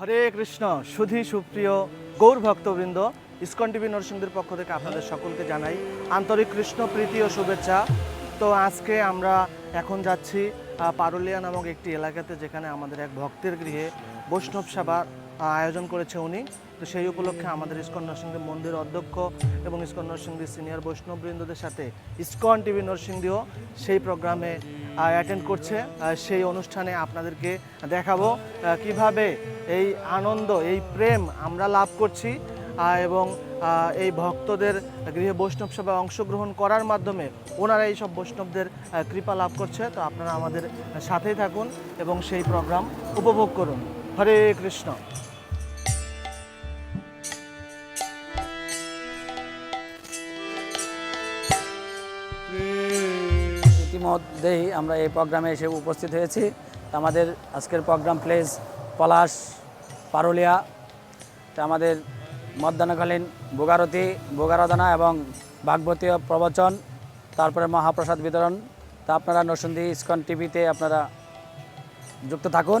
হরে কৃষ্ণ, সুধী সুপ্রিয় গৌর ভক্তবৃন্দ ISKCON TV নরসিংদীর পক্ষ থেকে আপনাদের সকলকে জানাই আন্তরিক কৃষ্ণ, প্রীতি ও শুভেচ্ছা। তো আজকে আমরা এখন যাচ্ছি পারুলিয়া নামক একটি এলাকাতে যেখানে আমাদের এক ভক্তের গৃহে বৈষ্ণব সেবার আয়োজন করেছে উনি। তো সেই উপলক্ষে আমাদের ইস্কন নরসিংদী মন্দির অধ্যক্ষ এবং ইস্কন নরসিংদী সিনিয়র বৈষ্ণববৃন্দদের সাথে ইস্কন টিভি নরসিংদীও সেই প্রোগ্রামে অ্যাটেন্ড করছে সেই অনুষ্ঠানে আপনাদেরকে দেখাবো কীভাবে এই আনন্দ, এই প্রেম আমরা লাভ করছি এবং এই ভক্তদের গৃহে বৈষ্ণব সেবায় অংশগ্রহণ করার মাধ্যমে ওনারা এই সব বৈষ্ণবদের কৃপা লাভ করছে। তো আপনারা আমাদের সাথেই থাকুন এবং সেই প্রোগ্রাম উপভোগ করুন। হরে কৃষ্ণ। ইতিমধ্যেই আমরা এই প্রোগ্রামে এসে উপস্থিত হয়েছি। আমাদের আজকের প্রোগ্রাম প্লেস পলাশ, পারুলিয়া আমাদের মধ্যাহ্নকালীন ভোগারতি, ভোগারাধনা এবং ভাগবতীয় প্রবচন, তারপরে মহাপ্রসাদ বিতরণ। তা আপনারা নরসিংদী ইস্কন টিভিতে আপনারা যুক্ত থাকুন।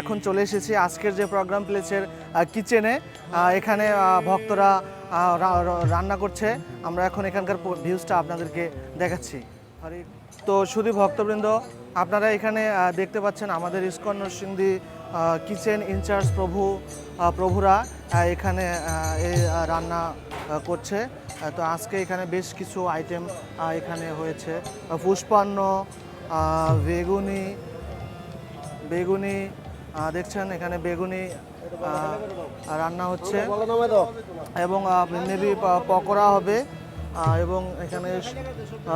এখন চলে এসেছি আজকের যে প্রোগ্রাম প্লেসের কিচেনে এখানে ভক্তরা রান্না করছে। আমরা এখন এখানকার ভিউজটা আপনাদেরকে দেখাচ্ছি। তো শুধু ভক্তবৃন্দ, আপনারা এখানে দেখতে পাচ্ছেন আমাদের ইস্কন নরসিংদী কিচেন ইনচার্জ প্রভু প্রভুরা এখানে রান্না করছে। তো আজকে এখানে বেশ কিছু আইটেম এখানে হয়েছে। পুষ্পান্ন বেগুনি বেগুনি দেখছেন, এখানে বেগুনি রান্না হচ্ছে। এবং মেবি পকোড়া হবে। এবং এখানে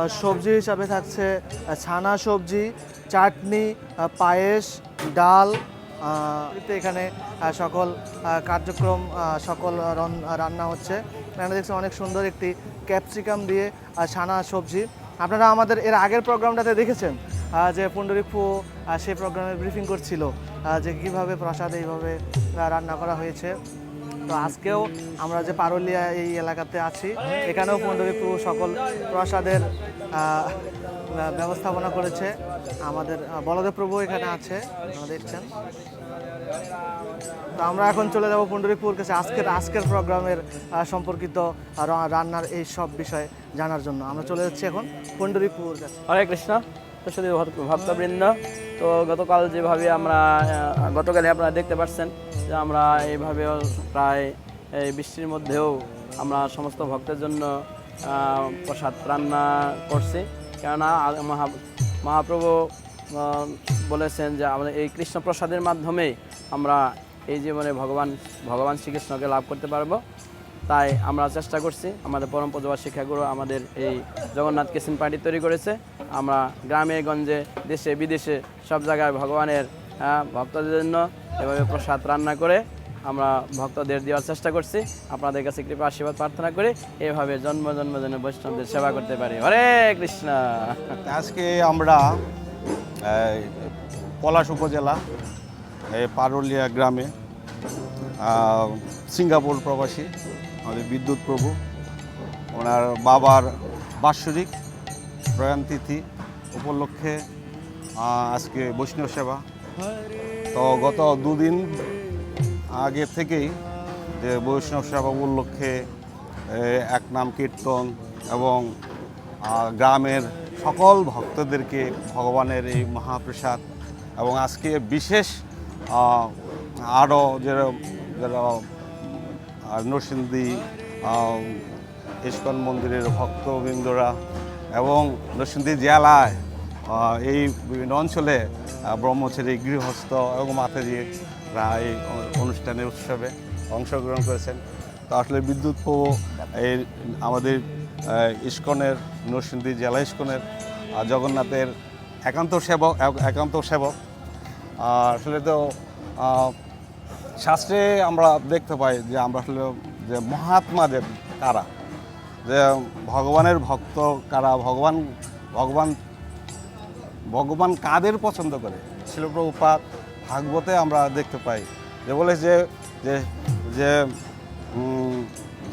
সবজি হিসাবে থাকছে ছানা সবজি, চাটনি পায়েস, ডাল এখানে সকল কার্যক্রম সকল রন- রান্না হচ্ছে। এখানে দেখছেন অনেক সুন্দর একটি ক্যাপসিকাম দিয়ে ছানা সবজি। আপনারা আমাদের এর আগের প্রোগ্রামটাতে দেখেছেন? যে পুণ্ডরিকপু সেই প্রোগ্রামে ব্রিফিং করছিল যে কীভাবে প্রসাদ এইভাবে রান্না করা হয়েছে। তো আজকেও আমরা যে পারুলিয়া এই এলাকাতে আছি, এখানেও পুণ্ডরিকপু সকল প্রসাদের ব্যবস্থাপনা করেছে। আমাদের বলদেব প্রভু এখানে আছে দেখছেন। তো আমরা এখন চলে যাব পুণ্ডরিকপুর কাছে আজকের আজকের প্রোগ্রামের সম্পর্কিত রান্নার এই সব বিষয়ে জানার জন্য। আমরা চলে যাচ্ছি এখন পুণ্ডরিকপুর কাছে। হরে কৃষ্ণ। ভক্ত- ভক্তবৃন্দ তো গতকাল যেভাবে আমরা গতকালে আপনারা দেখতে পাচ্ছেন যে আমরা এইভাবে প্রায় এই বৃষ্টির মধ্যেও আমরা সমস্ত ভক্তের জন্য প্রসাদ রান্না করছি। কেননা মহা মহাপ্রভু বলেছেন যে আমাদের এই কৃষ্ণ প্রসাদের মাধ্যমে আমরা এই জীবনে ভগবান ভগবান শ্রীকৃষ্ণকে লাভ করতে পারব। তাই আমরা চেষ্টা করছি আমাদের পরম পূজবা শিক্ষাগুরু আমাদের এই জগন্নাথ কিচেন পার্টি তৈরি করেছে। আমরা গ্রামে, গঞ্জে, দেশে, বিদেশে সব জায়গায় ভগবানের ভক্তদের জন্য এভাবে প্রসাদ রান্না করে আমরা ভক্তদের দেওয়ার চেষ্টা করছি। আপনাদের কাছে কৃপা আশীর্বাদ প্রার্থনা করে, এভাবে জন্ম জন্ম যেন বৈষ্ণবদের সেবা করতে পারি। হরে কৃষ্ণ। আজকে আমরা পলাশ উপজেলা পারুলিয়া গ্রামে সিঙ্গাপুর প্রবাসী আমাদের বিদ্যুৎ প্রভু, ওনার বাবার বাৎসরিক প্রয়াণ তিথি উপলক্ষে আজকে বৈষ্ণব সেবা। তো গত দুদিন আগে থেকেই যে বৈষ্ণব সেবা উপলক্ষে এক নাম কীর্তন এবং গ্রামের সকল ভক্তদেরকে ভগবানের এই মহাপ্রসাদ এবং আজকে বিশেষ আরও যারা যারা নরসিংদী আহ, ইস্কন মন্দিরের ভক্তবৃন্দরা এবং নরসিংদী জেলায় এই বিভিন্ন অঞ্চলে ব্রহ্মচারী গৃহস্থ এবং মাতাজিরা এই অনুষ্ঠানের উৎসবে অংশগ্রহণ করেছেন। তো আসলে বিদ্যুৎ প্রভু এই আমাদের ইস্কনের নরসিংদী জেলা ইস্কনের জগন্নাথের একান্ত সেবক একান্ত সেবক। আর আসলে তো শাস্ত্রে আমরা দেখতে পাই যে আমরা আসলে যে মহাত্মাদের কারা, যে ভগবানের ভক্ত কারা, ভগবান ভগবান ভগবান কাদের পছন্দ করে? শিলপ্রভুপাত ভাগবতে আমরা দেখতে পাই যে বলে যে যে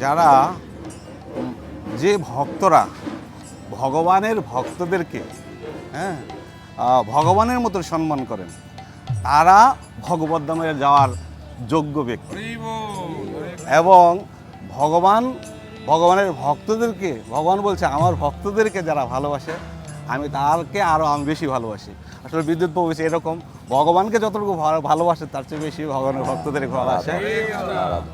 যারা, যে ভক্তরা ভগবানের ভক্তদেরকে হ্যাঁ ভগবানের মতো সম্মান করেন, তারা ভগবত যাওয়ার যোগ্য ব্যক্তি। এবং ভগবান ভগবানের ভক্তদেরকে ভগবান বলছে আমার ভক্তদেরকে যারা ভালোবাসে আমি তারকে আরও আমি বেশি ভালোবাসি। আসলে বিদ্যুৎ প্রভু বলছে এরকম। ভগবানকে যতটুকু ভালো- ভালোবাসে তার চেয়ে বেশি ভগবানের ভক্তদের ভালোবাসে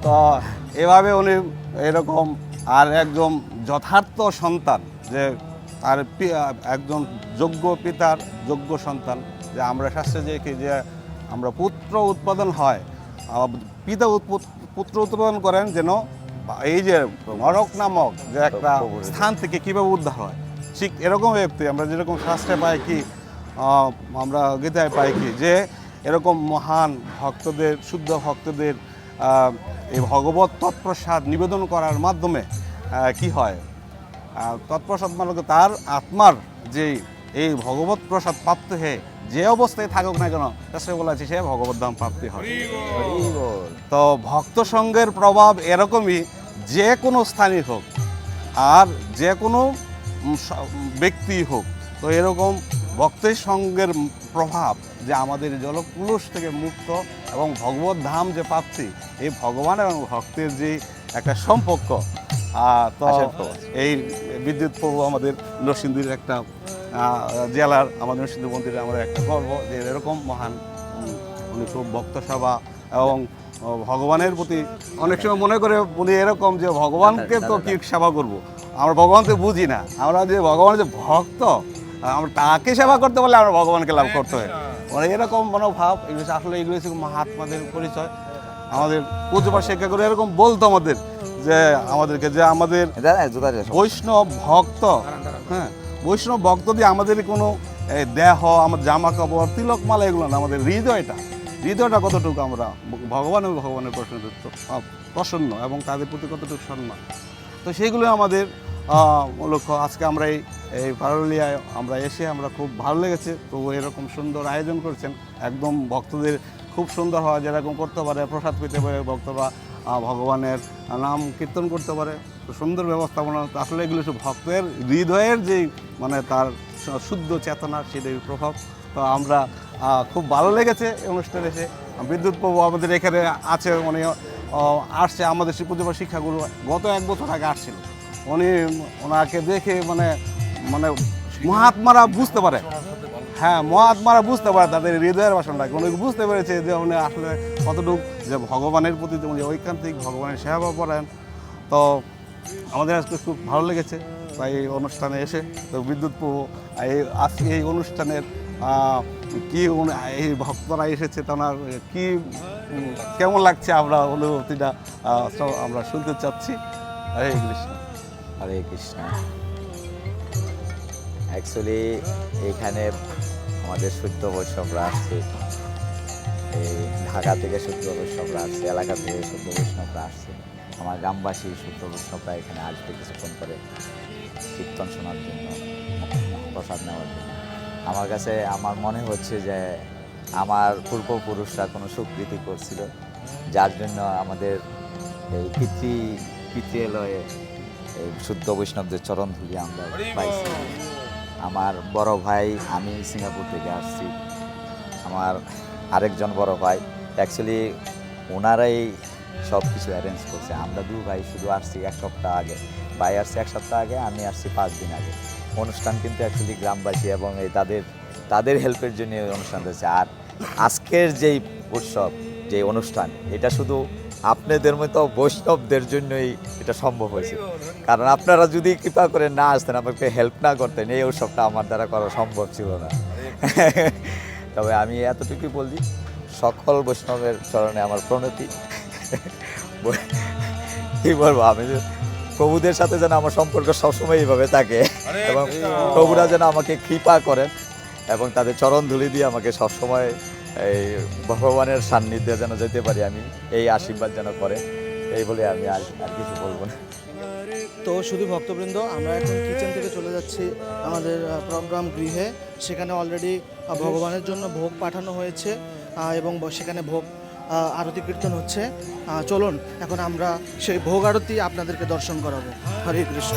তো এভাবে উনি এরকম আর একজন যথার্থ সন্তান যে তার পি- একজন যোগ্য পিতার যোগ্য সন্তান যে আমরা শাস্ত্রে যে কি যে আমরা পুত্র উৎপাদন হয় পিতা পুত্র উৎপাদন করেন যেন এই যে নরক নামক যে একটা স্থান থেকে কীভাবে উদ্ধার হয়। ঠিক এরকম ব্যক্তি আমরা যেরকম শাস্ত্রে পাই কি আমরা গীতায় পাই কি যে এরকম মহান ভক্তদের শুদ্ধ ভক্তদের এই ভগবত তৎপ্রসাদ নিবেদন করার মাধ্যমে কি হয়? তৎপ্রসাদ মানে তার আত্মার যে এই ভগবত প্রসাদ প্রাপ্ত হয়ে যে অবস্থায় থাকুক না কেন বলা সে ভগবত ধাম প্রাপ্তি হয় তো ভক্ত সঙ্গের প্রভাব এরকমই যে কোনো স্থানই হোক আর যে কোনো ব্যক্তি হোক তো এরকম ভক্তের সঙ্গের প্রভাব যে আমাদের জলকুলুষ থেকে মুক্ত এবং ভগবত ধাম যে প্রাপ্তি এই ভগবান এবং ভক্তের যে একটা সম্পর্ক তো এই বিদ্যুৎ প্রভু আমাদের নরসিংদীর একটা জেলার আমাদের নরসিংদী মন্দিরে আমাদের একটা গর্ব যে এরকম মহান উনি খুব ভক্ত সভা এবং ভগবানের প্রতি অনেক সময় মনে করে উনি এরকম যে ভগবানকে তো কি সেবা করব। আমরা ভগবানকে বুঝি না। আমরা যে ভগবানের যে ভক্ত আমরা তাকে সেবা করতে পারলে আমরা ভগবানকে লাভ করতে হয়। মানে এরকম মনোভাব এগুলো আসলে এগুলো হচ্ছে মহাত্মাদের পরিচয়। আমাদের পুজোপা শিক্ষা করে এরকম বলতো আমাদের যে আমাদেরকে যে আমাদের বৈষ্ণব ভক্ত হ্যাঁ বৈষ্ণব ভক্ত দিয়ে আমাদের কোনো দেহ, আমার জামা কাপড় তিলক মালা এগুলো না, আমাদের হৃদয়টা হৃদয়টা কতটুকু আমরা ভগবান এবং ভগবানের প্রশ্ন প্রসন্ন এবং তাদের প্রতি কতটুকু সম্মান। তো সেইগুলো আমাদের লক্ষ্য। আজকে আমরা এই এই আমরা এসে আমরা খুব ভালো লেগেছে। তো এরকম সুন্দর আয়োজন করছেন। একদম ভক্তদের খুব সুন্দর হয় যেরকম করতে পারে, প্রসাদ পেতে পারে, ভক্তরা ভগবানের নাম কীর্তন করতে পারে। সুন্দর ব্যবস্থাপনা, আসলে এগুলো সব ভক্তের হৃদয়ের যেই মানে তার শুদ্ধ চেতনা সেটাই প্রভাব। তো আমরা খুব ভালো লেগেছে অনুষ্ঠানে এসে। বিদ্যুৎ প্রভু আমাদের এখানে আছে, উনি আসছে আমাদের শ্রী শিক্ষাগুরু। গত এক বছর আগে আসছিল। উনি, ওনাকে দেখে মানে মানে মহাত্মারা বুঝতে পারে। হ্যাঁ মহাত্মারা বুঝতে পারে তাদের হৃদয়ের বাসনটাকে উনি বুঝতে পেরেছে যে উনি আসলে কতটুকু যে ভগবানের প্রতি যে উনি ঐকান্তিক, ভগবানের সেবা পড়েন তো আমাদের আজকে খুব ভালো লেগেছে। তাই এই অনুষ্ঠানে এসে তো বিদ্যুৎ প্রভু এই আজকে এই অনুষ্ঠানের কি এই ভক্তরা এসেছে, তার কি, কেমন লাগছে আমরা অনুভূতিটা আমরা শুনতে চাচ্ছি। হরে কৃষ্ণ। হরে কৃষ্ণ। অ্যাকচুয়ালি এখানে আমাদের শুদ্ধ বৈষ্ণবরা আসছে। এই ঢাকা থেকে শুদ্ধ বৈষ্ণবরা আসছে, এলাকা থেকে শুদ্ধ বৈষ্ণবরা আসছে। আমার গ্রামবাসী শুদ্ধ বৈষ্ণবরা এখানে আসবে কিছুক্ষণ করে কীর্তন শোনার জন্য, প্রসাদ নেওয়ার জন্য। আমার কাছে, আমার মনে হচ্ছে যে আমার পূর্বপুরুষরা কোনো সুকৃতি করছিল, যার জন্য আমাদের এই পিতৃ পিতৃলয়ে শুদ্ধ বৈষ্ণবদের চরণ ধুলি আমরা পাইছি। আমার বড় ভাই, আমি সিঙ্গাপুর থেকে আসছি। আমার আরেকজন বড় ভাই অ্যাকচুয়ালি ওনারাই সব কিছু অ্যারেঞ্জ করছে। আমরা দু ভাই শুধু আসছি এক সপ্তাহ আগে। ভাই আসছে এক সপ্তাহ আগে, আমি আসছি পাঁচ দিন আগে। অনুষ্ঠান কিন্তু অ্যাকচুয়ালি গ্রামবাসী এবং এই তাদের তাদের হেল্পের জন্য অনুষ্ঠান হয়েছে। আর আজকের যেই উৎসব যে অনুষ্ঠান, এটা শুধু আপনাদের মতো বৈষ্ণবদের জন্যই এটা সম্ভব হয়েছে। কারণ আপনারা যদি কৃপা করে না আসতেন, আমাকে হেল্প না করতেন, এই উৎসবটা আমার দ্বারা করা সম্ভব ছিল না। তবে আমি এতটুকুই বলি সকল বৈষ্ণবের চরণে আমার প্রণতি। কি বলব আমি প্রভুদের সাথে যেন আমার সম্পর্ক সবসময় এইভাবে থাকে এবং প্রভুরা যেন আমাকে কৃপা করেন এবং তাদের চরণ ধুলি দিয়ে আমাকে সবসময় এই ভগবানের সান্নিধ্যে যেন যেতে পারি আমি এই আশীর্বাদ যেন করে। এই বলে আমি আর আর কিছু বলব না। তো শুধু ভক্তবৃন্দ আমরা এখন কিচেন থেকে চলে যাচ্ছি আমাদের প্রোগ্রাম গৃহে। সেখানে অলরেডি ভগবানের জন্য ভোগ পাঠানো হয়েছে এবং সেখানে ভোগ আরতি কীর্তন হচ্ছে। চলুন এখন আমরা সেই ভোগ আরতি আপনাদেরকে দর্শন করাবো। হরে কৃষ্ণ।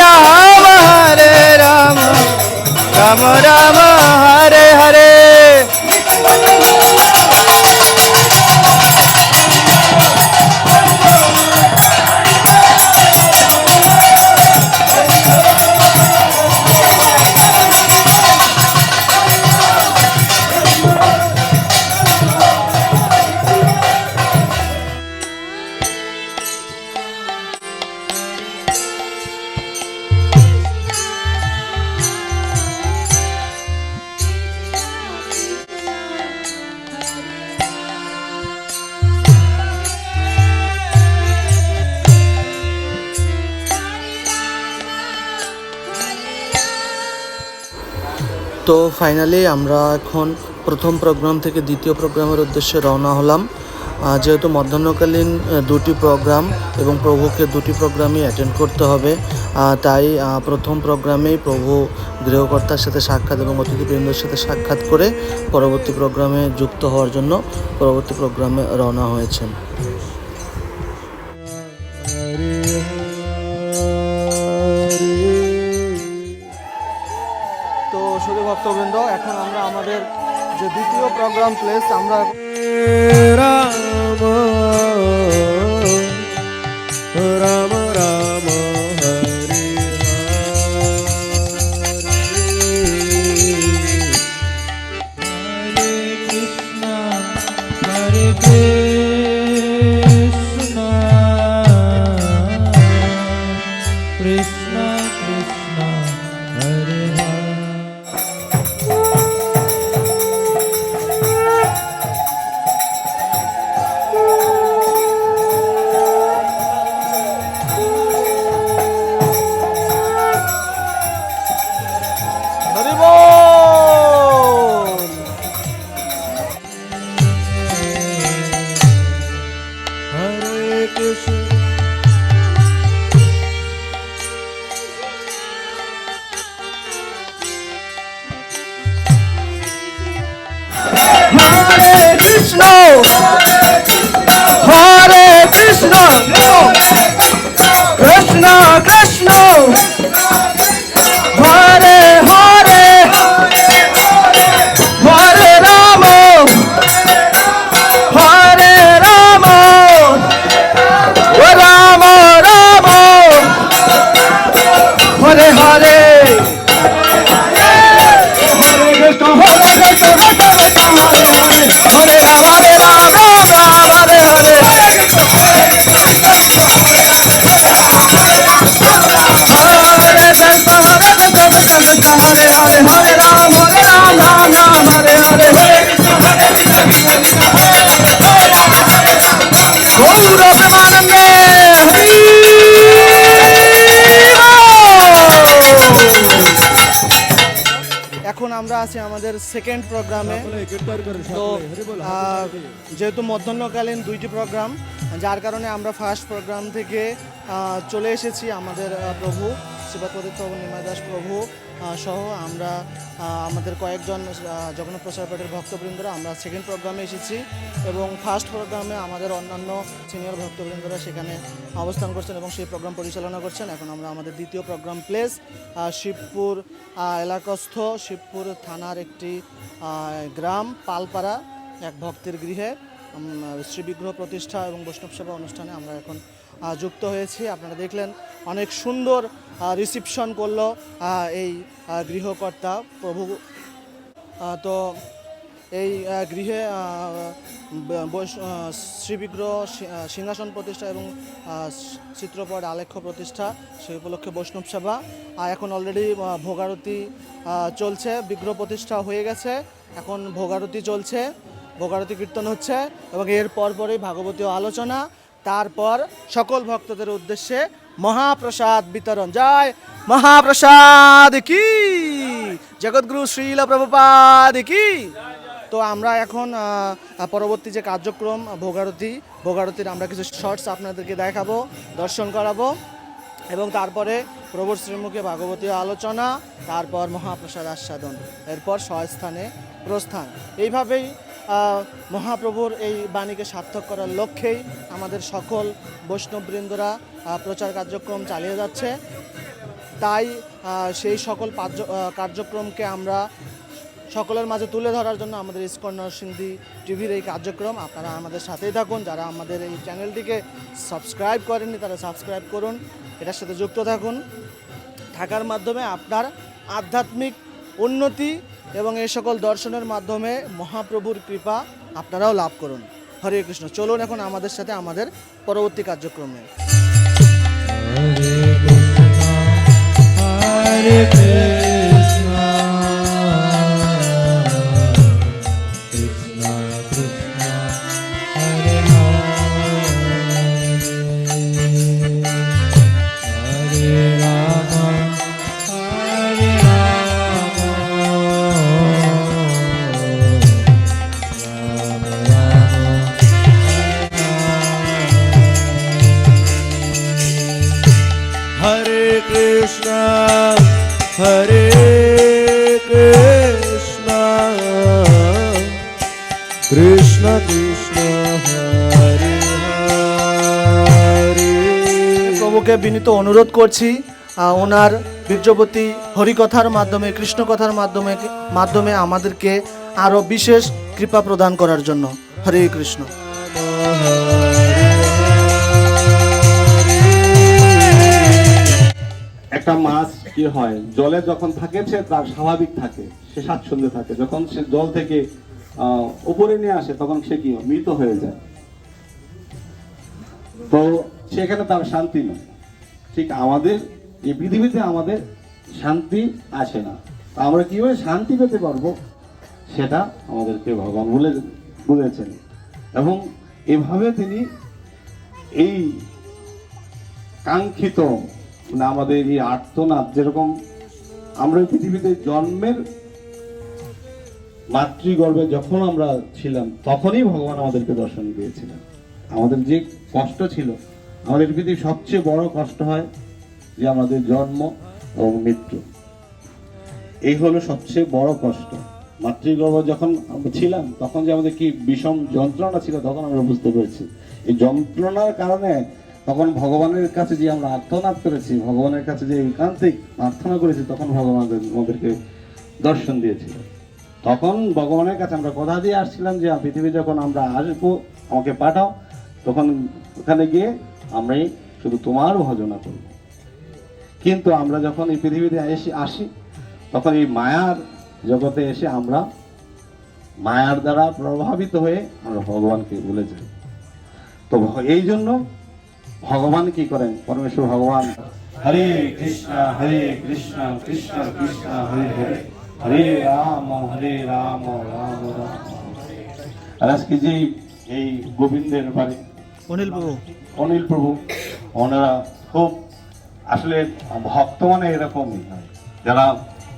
তো ফাইনালি আমরা এখন প্রথম প্রোগ্রাম থেকে দ্বিতীয় প্রোগ্রামের উদ্দেশ্যে রওনা হলাম। যেহেতু মধ্যাহ্নকালীন দুটি প্রোগ্রাম এবং প্রভুকে দুটি প্রোগ্রামই অ্যাটেন্ড করতে হবে তাই প্রথম প্রোগ্রামেই প্রভু গৃহকর্তার সাথে সাক্ষাৎ এবং অতিথিবৃন্দের সাথে সাক্ষাৎ করে পরবর্তী প্রোগ্রামে যুক্ত হওয়ার জন্য পরবর্তী প্রোগ্রামে রওনা হয়েছেন। শুধু ভক্তবৃন্দ এখন আমরা আমাদের যে দ্বিতীয় প্রোগ্রাম প্লেস আমরা রাম রাম সেকেন্ড প্রোগ্রামে তো যেহেতু মধ্যাহ্নকালীন দুইটি প্রোগ্রাম যার কারণে আমরা ফার্স্ট প্রোগ্রাম থেকে চলে এসেছি আমাদের প্রভু শিবাপদিত্য নিমা দাস প্রভু সহ আমরা আমাদের কয়েকজন জগন্নাথ প্রসাদ পাটের ভক্তবৃন্দরা আমরা সেকেন্ড প্রোগ্রামে এসেছি এবং ফার্স্ট প্রোগ্রামে আমাদের অন্যান্য সিনিয়র ভক্তবৃন্দরা সেখানে অবস্থান করছেন এবং সেই প্রোগ্রাম পরিচালনা করছেন। এখন আমরা আমাদের দ্বিতীয় প্রোগ্রাম প্লেস শিবপুর এলাকাস্থ শিবপুর থানার একটি গ্রাম, পালপাড়া, এক ভক্তের গৃহে। শ্রীবিগ্রহ প্রতিষ্ঠা এবং বৈষ্ণব সেবা অনুষ্ঠানে আমরা এখন যুক্ত হয়েছি। আপনারা দেখলেন অনেক সুন্দর রিসিপশন করল এই গৃহকর্তা প্রভু। তো এই গৃহে শ্রীবিগ্রহ সিংহাসন প্রতিষ্ঠা এবং চিত্রপট আলেখ্য প্রতিষ্ঠা, সেই উপলক্ষে বৈষ্ণব সেবা। এখন অলরেডি ভোগারতি চলছে, বিগ্রহ প্রতিষ্ঠা হয়ে গেছে। এখন ভোগারতি চলছে, ভোগারতি কীর্তন হচ্ছে এবং এর পরপরই ভাগবতীয় আলোচনা। তারপর সকল ভক্তদের উদ্দেশ্যে মহাপ্রসাদ বিতরণ। যায় মহাপ্রসাদ কি? জগৎগুরু শ্রীল প্রভুপাদ কি? তো আমরা এখন পরবর্তী যে কার্যক্রম, ভোগারতি, ভোগারতির আমরা কিছু শর্টস আপনাদেরকে দেখাবো, দর্শন করাবো, এবং তারপরে প্রভুর শ্রীমুখে ভাগবতীয় আলোচনা, তারপর মহাপ্রসাদ আস্বাদন, এরপর স্বস্থানে প্রস্থান। এইভাবেই মহাপ্রভুর এই বাণীকে সার্থক করার লক্ষ্যেই আমাদের সকল বৈষ্ণববৃন্দরা প্রচার কার্যক্রম চালিয়ে যাচ্ছে। তাই সেই সকল কার্যক্রমকে আমরা সকলের মাঝে তুলে ধরার জন্য আমাদের ইস্কন নরসিংদী টিভির এই কার্যক্রম। আপনারা আমাদের সাথেই থাকুন। যারা আমাদের এই চ্যানেলটিকে সাবস্ক্রাইব করেননি, তারা সাবস্ক্রাইব করুন। এটার সাথে যুক্ত থাকুন। থাকার মাধ্যমে আপনার আধ্যাত্মিক উন্নতি এবং এই সকল দর্শনের মাধ্যমে মহাপ্রভুর কৃপা আপনারাও লাভ করুন। হরে কৃষ্ণ। চলুন এখন আমাদের সাথে আমাদের পরবর্তী কার্যক্রমে। অনুরোধ করছি ওনার বীর্যবতী হরিকথার মাধ্যমে কৃষ্ণ কথার মাধ্যমে মাধ্যমে আমাদেরকে আরও বিশেষ কৃপা প্রদান করার জন্য। হরে কৃষ্ণ। একটা মাছ কি হয়, জলে যখন থাকে সে তার স্বাভাবিক থাকে, সে স্বাচ্ছন্দ্যে থাকে। যখন সে জল থেকে উপরে নিয়ে আসে, তখন সে কি মৃত হয়ে যায়। তো সেখানে তার শান্তি নয় ঠিক আমাদের, এই পৃথিবীতে আমাদের শান্তি আসে না। আমরা কীভাবে শান্তি পেতে পারব? সেটা আমাদেরকে ভগবান বলে, বলেছেন। এবং এভাবে তিনি এই কাঙ্ক্ষিত মানে আমাদের এই আর্তনাদ যেরকম আমরা পৃথিবীতে জন্মের মাতৃগর্ভে যখন আমরা ছিলাম, তখনই ভগবান আমাদেরকে দর্শন দিয়েছিলেন। আমাদের যে কষ্ট ছিল আমাদের পৃথিবীর সবচেয়ে বড় কষ্ট হয় যে আমাদের জন্ম এবং মৃত্যু। এই হলো সবচেয়ে বড় কষ্ট। মাতৃগর্ভ যখন ছিলাম, তখন যে আমাদের কি বিষম যন্ত্রণা ছিল, তখন আমরা বুঝতে পেরেছি। এই যন্ত্রণার কারণে তখন ভগবানের কাছে যে আমরা আর্তনাদ করেছি, ভগবানের কাছে যে একান্তিক প্রার্থনা করেছি, তখন ভগবান আমাদেরকে দর্শন দিয়েছিল। তখন ভগবানের কাছে আমরা কথা দিয়ে আসছিলাম যে, পৃথিবী যখন আমরা আসব, আমাকে পাঠাও। তখন ওখানে গিয়ে আমরাই শুধু তোমার ভজনা করব। কিন্তু আমরা যখন এই পৃথিবীতে এসে আসি, তখন এই মায়ার জগতে এসে আমরা মায়ার দ্বারা প্রভাবিত হয়ে আমরা ভগবানকে ভুলে যাই। তো এই জন্য ভগবান কি করেন? পরমেশ্বর ভগবান, হরে কৃষ্ণ হরে কৃষ্ণ কৃষ্ণ কৃষ্ণ, হরে হরে হরে রাম হরে রাম রাম রাম। আর আজকে যে এই গোবিন্দের বাড়ি, অনিল প্রভু অনিল প্রভু ওনারা খুব আসলে ভক্ত মানে এরকমই যারা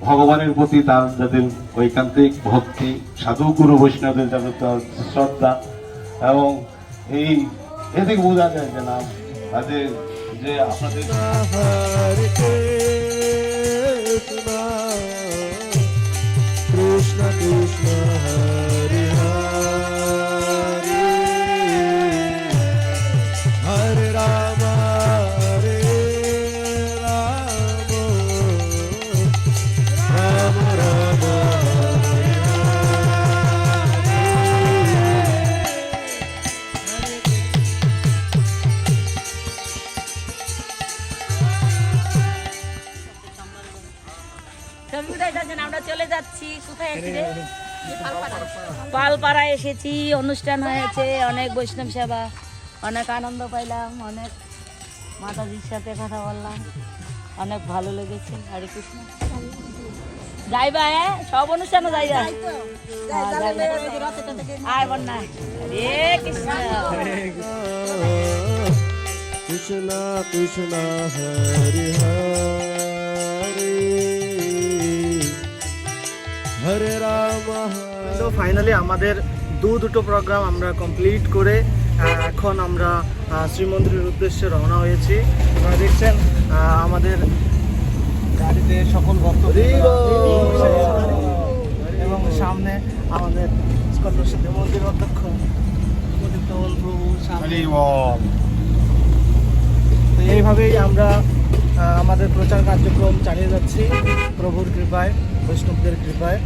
ভগবানের প্রতি তার যাদের ঐকান্তিক ভক্তি সাধু গুরু বৈষ্ণবদের যাদের তার শ্রদ্ধা এবং এই এদিকে বোঝা যায় যে না তাদের যে আপনাদের Hare Krishna, পালপাড়া এসেছি, অনুষ্ঠান হয়েছে, অনেক বৈষ্ণব সেবা, অনেক আনন্দ পাইলাম, অনেক মাতাজির সাথে কথা বললাম, অনেক ভালো লেগেছে। হরে কৃষ্ণ। যাইবা হ্যাঁ সব অনুষ্ঠানে যাইবা হ্যাঁ। আয় Bonya. Hare Krishna. Hare Hare Rama Hare তো ফাইনালি আমাদের দু দুটো প্রোগ্রাম আমরা কমপ্লিট করে এখন আমরা শ্রীমন্দিরের উদ্দেশ্যে রওনা হয়েছি। আপনারা দেখছেন আমাদের গাড়িতে সকল ভক্ত এবং সামনে আমাদের স্কন্দর্শী মন্দির অধ্যক্ষ প্রভু সামনে। তো এইভাবেই আমরা আমাদের প্রচার কার্যক্রম চালিয়ে যাচ্ছি। প্রভুর কৃপায় বৈষ্ণবদের কৃপায়।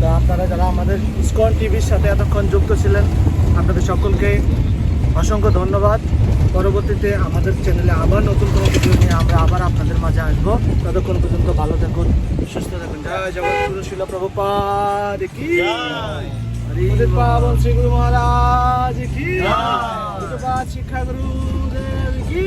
তা আপনারা যারা আমাদের ইসকন টিভির সাথে এতক্ষণ যুক্ত ছিলেন আপনাদের সকলকে অসংখ্য ধন্যবাদ। পরবর্তীতে আমাদের চ্যানেলে আবার নতুন কোনো ভিডিও নিয়ে আমরা আবার আপনাদের মাঝে আসব। ততক্ষণ পর্যন্ত ভালো থাকুন সুস্থ থাকুন। জয় জগৎগুরু শিল প্রভুপাদ কি পাবন শ্রী গুরু মহারাজ কি দেব কি